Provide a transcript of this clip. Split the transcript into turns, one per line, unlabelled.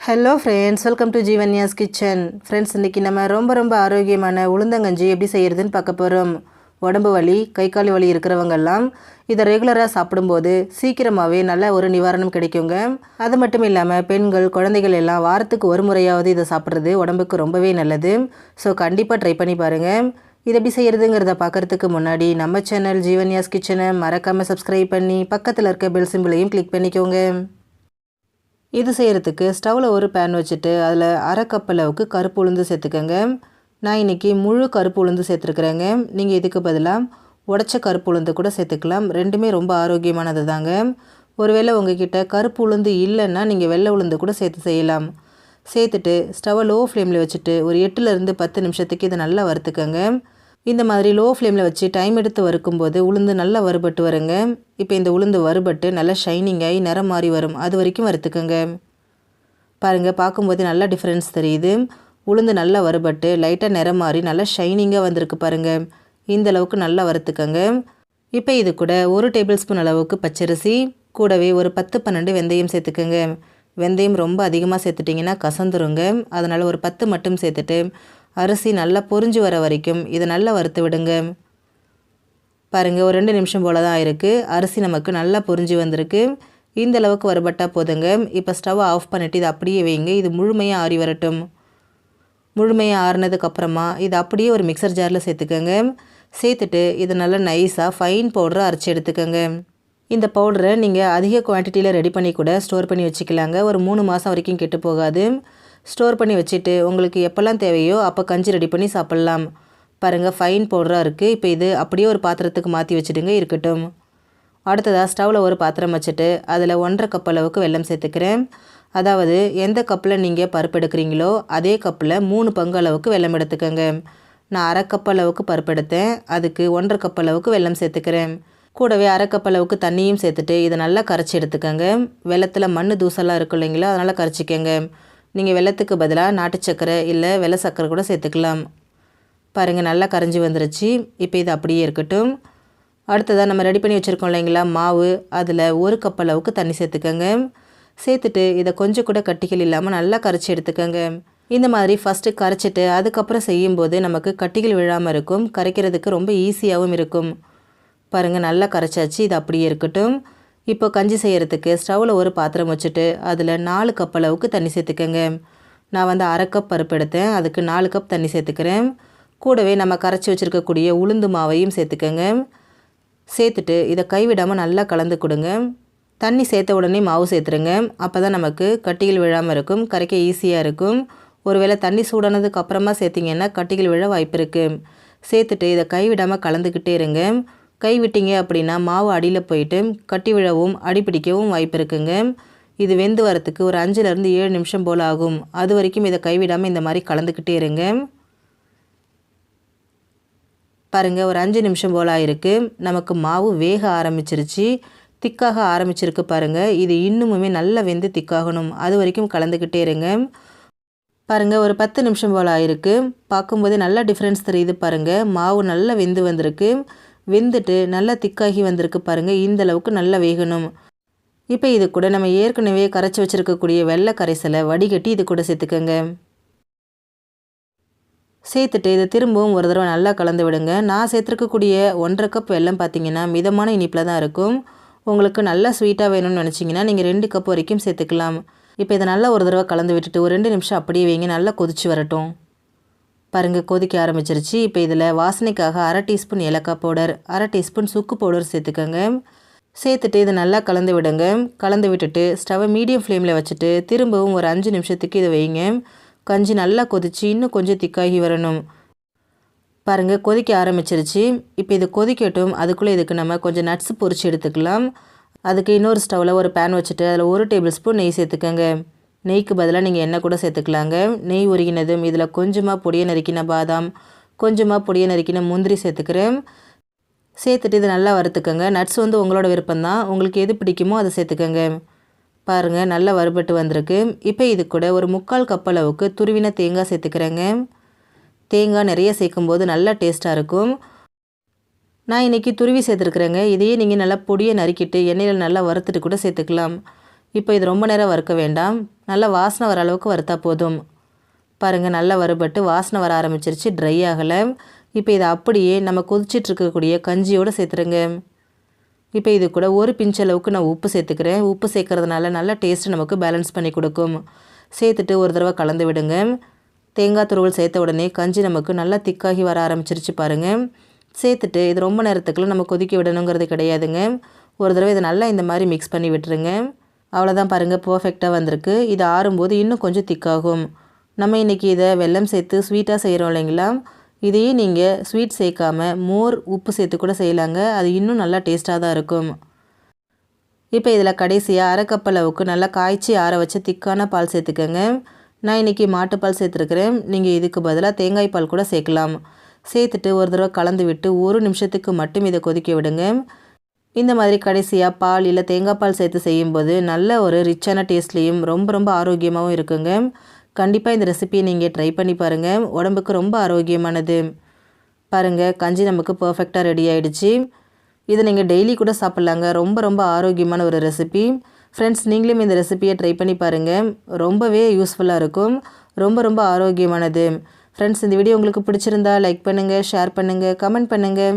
Hello friends welcome to Jeevanya's kitchen friends இன்றைக்கி நம்ம ரொம்ப ரொம்ப ஆரோக்கியமான உளுந்தங்கஞ்சி எப்படி செய்கிறதுன்னு பார்க்க போகிறோம் உடம்பு வலி கை கால் வலி இருக்கிறவங்கெல்லாம் இதை ரெகுலராக சாப்பிடும்போது சீக்கிரமாகவே நல்ல ஒரு நிவாரணம் கிடைக்குங்க. அது மட்டும் இல்லாமல் பெண்கள் குழந்தைகள் எல்லாம் வாரத்துக்கு ஒரு முறையாவது இதை சாப்பிட்றது உடம்புக்கு ரொம்பவே நல்லது. ஸோ கண்டிப்பாக ட்ரை பண்ணி பாருங்கள் இது எப்படி செய்கிறதுங்கிறத பார்க்குறதுக்கு முன்னாடி நம்ம சேனல் ஜீவன்யாஸ் கிச்சனை மறக்காமல் சப்ஸ்கிரைப் பண்ணி பக்கத்தில் இருக்க பெல் சிம்பிளையும் கிளிக் பண்ணிக்கோங்க. இது செய்கிறதுக்கு ஸ்டவ்வில் ஒரு பேன் வச்சுட்டு அதில் அரை கப் அளவுக்கு கருப்பு உளுந்து சேர்த்துக்கோங்க. நான் இன்றைக்கி முழு கருப்பு உளுந்து சேர்த்துருக்குறேங்க. நீங்கள் இதுக்கு பதிலாக உடச்ச கருப்பு உளுந்து கூட சேர்த்துக்கலாம். ரெண்டுமே ரொம்ப ஆரோக்கியமானது தாங்க. ஒருவேளை உங்ககிட்ட கருப்பு உளுந்து இல்லைன்னா நீங்கள் வெள்ளை உளுந்து கூட சேர்த்து செய்யலாம். சேர்த்துட்டு ஸ்டவ்வை லோ ஃப்ளேமில் வச்சுட்டு ஒரு எட்டுலேருந்து பத்து நிமிஷத்துக்கு இதை நல்லா வறுத்துக்கோங்க. இந்த மாதிரி லோ ஃப்ளேமில் வச்சு டைம் எடுத்து வறுக்கும்போது உளுந்து நல்லா வறுபட்டு வருங்க. இப்போ இந்த உளுந்து வறுபட்டு நல்லா ஷைனிங்காகி நிறம் மாறி வரும். அது வரைக்கும் வறுத்துக்கோங்க. பாருங்கள் பார்க்கும்போது நல்லா டிஃப்ரென்ஸ் தெரியுது. உளுந்து நல்லா வறுபட்டு லைட்டாக நிறம் மாறி நல்லா ஷைனிங்காக வந்திருக்கு பாருங்கள் இந்த அளவுக்கு நல்லா வறுத்துக்கோங்க. இப்போ இது கூட ஒரு டேபிள் ஸ்பூன் அளவுக்கு பச்சரிசி கூடவே ஒரு பத்து பன்னெண்டு வெந்தயம் சேர்த்துக்கோங்க. வெந்தயம் ரொம்ப அதிகமாக சேர்த்துட்டிங்கன்னா கசந்துருங்க. அதனால் ஒரு பத்து மட்டும் சேர்த்துட்டு அரிசி நல்லா பொறிஞ்சு வர வரைக்கும் இதை நல்லா வறுத்து விடுங்க. பாருங்கள் ஒரு ரெண்டு நிமிஷம் போல் தான் இருக்குது அரிசி நமக்கு நல்லா பொறிஞ்சு வந்திருக்கு. இந்த அளவுக்கு வறுபட்டால் போதுங்க. இப்போ ஸ்டவ் ஆஃப் பண்ணிவிட்டு இதை அப்படியே வைங்க. இது முழுமையாக ஆறி வரட்டும். முழுமையாக ஆறுனதுக்கப்புறமா இது அப்படியே ஒரு மிக்சர் ஜாரில் சேர்த்துக்கோங்க. சேர்த்துட்டு இதை நல்லா நைஸாக ஃபைன் பவுடரை அரைச்சி எடுத்துக்கோங்க. இந்த பவுடரை நீங்கள் அதிக குவான்டிட்டியில் ரெடி பண்ணி கூட ஸ்டோர் பண்ணி வச்சுக்கலாங்க. ஒரு மூணு மாதம் வரைக்கும் கெட்டு போகாது. ஸ்டோர் பண்ணி வச்சுட்டு உங்களுக்கு எப்போல்லாம் தேவையோ அப்போ கஞ்சி ரெடி பண்ணி சாப்பிட்லாம். பாருங்கள் ஃபைன் பவுடராக இருக்குது இப்போ இது அப்படியே ஒரு பாத்திரத்துக்கு மாற்றி வச்சுடுங்க இருக்கட்டும். அடுத்ததாக ஸ்டவ்வில் ஒரு பாத்திரம் வச்சுட்டு அதில் ஒன்றரை கப் அளவுக்கு வெல்லம் சேர்த்துக்கிறேன். அதாவது எந்த கப்பில் நீங்கள் பருப்பு எடுக்கிறீங்களோ அதே கப்பில் மூணு பங்கு அளவுக்கு வெல்லம் எடுத்துக்கோங்க. நான் அரை கப் அளவுக்கு பருப்பு எடுத்தேன். அதுக்கு ஒன்றரை கப் அளவுக்கு வெல்லம் சேர்த்துக்கிறேன். கூடவே அரை கப் அளவுக்கு தண்ணியும் சேர்த்துட்டு இதை நல்லா கரைச்சி எடுத்துக்கோங்க. வெள்ளத்தில் மண் தூசெல்லாம் இருக்கும் இல்லைங்களா அதனால் கரைச்சிக்கோங்க. நீங்கள் வெள்ளத்துக்கு பதிலாக நாட்டு சக்கரை இல்லை வெள்ளை சக்கரை கூட சேர்த்துக்கலாம். பாருங்கள் நல்லா கரைஞ்சி வந்துருச்சு. இப்போ இது அப்படியே இருக்கட்டும். அடுத்ததாக நம்ம ரெடி பண்ணி வச்சுருக்கோம் இல்லைங்களா மாவு. அதில் ஒரு கப் அளவுக்கு தண்ணி சேர்த்துக்கோங்க. சேர்த்துட்டு இதை கொஞ்சம் கூட கட்டிகள் இல்லாமல் நல்லா கரைச்சி எடுத்துக்கோங்க. இந்த மாதிரி ஃபஸ்ட்டு கரைச்சிட்டு அதுக்கப்புறம் செய்யும்போது நமக்கு கட்டிகள் விழாமல் இருக்கும். கரைக்கிறதுக்கு ரொம்ப ஈஸியாகவும் இருக்கும். பாருங்கள் நல்லா கரைச்சாச்சு. இது அப்படியே இருக்கட்டும். இப்போ கஞ்சி செய்கிறதுக்கு ஸ்டவ்வில் ஒரு பாத்திரம் வச்சுட்டு அதில் நாலு கப் அளவுக்கு தண்ணி சேர்த்துக்கோங்க. நான் வந்து அரை கப் பருப்பு எடுத்தேன். அதுக்கு நாலு கப் தண்ணி சேர்த்துக்கிறேன். கூடவே நம்ம கரைச்சி வச்சுருக்கக்கூடிய உளுந்து மாவையும் சேர்த்துக்கோங்க. சேர்த்துட்டு இதை கைவிடாமல் நல்லா கலந்து கொடுங்க. தண்ணி சேர்த்த உடனே மாவு சேர்த்துருங்க. அப்போ தான் நமக்கு கட்டிகள் விழாமல் இருக்கும். கரைக்க ஈஸியாக இருக்கும். ஒருவேளை தண்ணி சூடானதுக்கு அப்புறமா சேர்த்திங்கன்னா கட்டிகள் விழ வாய்ப்பு இருக்குது சேர்த்துட்டு இதை கைவிடாமல் கலந்துக்கிட்டே இருங்க. கை விட்டீங்க அப்படின்னா மாவு அடியில் போயிட்டு கட்டி விழவும் அடிப்பிடிக்கவும் வாய்ப்பு இருக்குங்க. இது வெந்து வரத்துக்கு ஒரு அஞ்சுலேருந்து ஏழு நிமிஷம் போல் ஆகும். அது வரைக்கும் இதை கைவிடாமல் இந்த மாதிரி கலந்துக்கிட்டே இருங்க. பாருங்கள் ஒரு அஞ்சு நிமிஷம் போல் ஆயிருக்கு. நமக்கு மாவு வேக ஆரம்பிச்சிருச்சு. திக்காக ஆரம்பிச்சிருக்கு பாருங்கள் இது இன்னுமுமே நல்லா வெந்து திக்காகணும். அது வரைக்கும் கலந்துக்கிட்டே இருங்க. பாருங்கள் ஒரு பத்து நிமிஷம் போல் ஆயிருக்கு. பார்க்கும்போது நல்லா டிஃப்ரென்ஸ் தெரியுது பாருங்கள் மாவு நல்லா வெந்து வந்திருக்கு. வெந்துட்டு நல்லா திக்காகி வந்திருக்கு பாருங்கள் இந்த அளவுக்கு நல்லா வேகணும். இப்போ இது கூட நம்ம ஏற்கனவே கரைச்சி வச்சுருக்கக்கூடிய வெள்ளை கரைசலை வடிகட்டி இது கூட சேர்த்துக்கோங்க. சேர்த்துட்டு இதை திரும்பவும் ஒரு தடவை நல்லா கலந்து விடுங்க. நான் சேர்த்துருக்கக்கூடிய ஒன்றரை கப் வெல்லம் பார்த்தீங்கன்னா மிதமான இனிப்பில் தான் இருக்கும். உங்களுக்கு நல்லா ஸ்வீட்டாக வேணும்னு நினச்சிங்கன்னா நீங்கள் ரெண்டு கப் வரைக்கும் சேர்த்துக்கலாம். இப்போ இதை நல்லா ஒரு தடவை கலந்து விட்டுட்டு ஒரு ரெண்டு நிமிஷம் அப்படியே வைங்க நல்லா கொதிச்சு வரட்டும். பாருங்கள் கொதிக்க ஆரம்பிச்சிருச்சு. இப்போ இதில் வாசனைக்காக அரை டீஸ்பூன் ஏலக்காய் பவுடர் அரை டீஸ்பூன் சுக்கு பவுடர் சேர்த்துக்கோங்க. சேர்த்துட்டு இதை நல்லா கலந்து விடுங்க. கலந்து விட்டுட்டு ஸ்டவ்வை மீடியம் ஃப்ளேமில் வச்சுட்டு திரும்பவும் ஒரு அஞ்சு நிமிஷத்துக்கு இதை வைங்க. கஞ்சி நல்லா கொதிச்சு இன்னும் கொஞ்சம் திக்காகி வரணும். பாருங்கள் கொதிக்க ஆரம்பிச்சிருச்சு. இப்போ இது கொதிக்கட்டும். அதுக்குள்ளே இதுக்கு நம்ம கொஞ்சம் நட்ஸ் பொறிச்சு எடுத்துக்கலாம். அதுக்கு இன்னொரு ஸ்டவ்வில் ஒரு பேன் வச்சுட்டு அதில் ஒரு டேபிள் ஸ்பூன் நெய் சேர்த்துக்கோங்க. நெய்க்கு பதிலாக நீங்கள் எண்ணெய் கூட சேர்த்துக்கலாங்க. நெய் உருகினதும் இதில் கொஞ்சமாக பொடியை நறுக்கின பாதாம் கொஞ்சமாக பொடியை நறுக்கின முந்திரி சேர்த்துக்கிறேன். சேர்த்துட்டு இது நல்லா வறுத்துக்கோங்க. நட்ஸ் வந்து உங்களோட விருப்பம்தான். உங்களுக்கு எது பிடிக்குமோ அதை சேர்த்துக்கோங்க. பாருங்கள் நல்லா வறுபட்டு வந்திருக்கு. இப்போ இது கூட ஒரு முக்கால் கப் அளவுக்கு துருவின தேங்காய் சேர்த்துக்கிறேங்க. தேங்காய் நிறைய சேர்க்கும்போது நல்லா டேஸ்ட்டாக இருக்கும். நான் இன்றைக்கி துருவி சேர்த்துருக்குறேங்க. இதையே நீங்கள் நல்லா பொடியை நறுக்கிட்டு எண்ணெயில் நல்லா வறுத்துட்டு கூட சேர்த்துக்கலாம். இப்போ இது ரொம்ப நேரம் வறுக்க வேண்டாம். நல்லா வாசனை வர அளவுக்கு வறுத்தா போதும். பாருங்கள் நல்லா வறுபட்டு வாசனை வர ஆரம்பிச்சிருச்சு ட்ரை ஆகலை. இப்போ இதை அப்படியே நம்ம கொதிச்சிட்ருக்கக்கூடிய கஞ்சியோடு சேர்த்துருங்க. இப்போ இது கூட ஒரு பிஞ்ச் அளவுக்கு நான் உப்பு சேர்த்துக்கிறேன். உப்பு சேர்க்கறதுனால நல்ல டேஸ்ட்டு நமக்கு பேலன்ஸ் பண்ணி கொடுக்கும். சேர்த்துட்டு ஒரு தடவை கலந்து விடுங்க. தேங்காய் துருவல் சேர்த்த உடனே கஞ்சி நமக்கு நல்லா திக்காகி வர ஆரம்பிச்சிருச்சு பாருங்கள் சேர்த்துட்டு இது ரொம்ப நேரத்துக்குள்ள நம்ம கொதிக்க விடணுங்கிறது கிடையாதுங்க. ஒரு தடவை இதை நல்லா இந்த மாதிரி மிக்ஸ் பண்ணி விட்டுருங்க. அவ்வளோதான் பாருங்கள் பர்ஃபெக்டாக வந்திருக்கு. இது ஆறும்போது இன்னும் கொஞ்சம் திக்காகும். நம்ம இன்றைக்கி இதை வெல்லம் சேர்த்து ஸ்வீட்டாக செய்கிறோம் இல்லைங்களா? இதையே நீங்கள் ஸ்வீட் சேர்க்காம மோர் உப்பு சேர்த்து கூட செய்யலாங்க. அது இன்னும் நல்லா டேஸ்ட்டாக தான் இருக்கும். இப்போ இதில் கடைசியாக அரை கப் அளவுக்கு நல்லா காய்ச்சி ஆற வச்சு திக்கான பால் சேர்த்துக்கோங்க. நான் இன்றைக்கி மாட்டுப்பால் சேர்த்துருக்குறேன். நீங்கள் இதுக்கு பதிலாக தேங்காய் பால் கூட சேர்க்கலாம். சேர்த்துட்டு ஒரு தடவை கலந்து விட்டு ஒரு நிமிஷத்துக்கு மட்டும் இதை கொதிக்க விடுங்க. இந்த மாதிரி கடைசியாக பால் இல்லை தேங்காய் பால் சேர்த்து செய்யும்போது நல்ல ஒரு ரிச்சான டேஸ்ட்லேயும் ரொம்ப ரொம்ப ஆரோக்கியமாகவும் இருக்குங்க. கண்டிப்பாக இந்த ரெசிபியை நீங்கள் ட்ரை பண்ணி பாருங்கள் உடம்புக்கு ரொம்ப ஆரோக்கியமானது. பாருங்கள் கஞ்சி நமக்கு பர்ஃபெக்டாக ரெடி ஆகிடுச்சு இதை நீங்கள் டெய்லி கூட சாப்பிட்லாங்க. ரொம்ப ரொம்ப ஆரோக்கியமான ஒரு ரெசிபி ஃப்ரெண்ட்ஸ் நீங்களும் இந்த ரெசிபியை ட்ரை பண்ணி பாருங்கள் ரொம்பவே யூஸ்ஃபுல்லாக இருக்கும். ரொம்ப ரொம்ப ஆரோக்கியமானது. ஃப்ரெண்ட்ஸ் இந்த வீடியோ உங்களுக்கு பிடிச்சிருந்தா லைக் பண்ணுங்கள் ஷேர் பண்ணுங்கள் கமெண்ட் பண்ணுங்கள்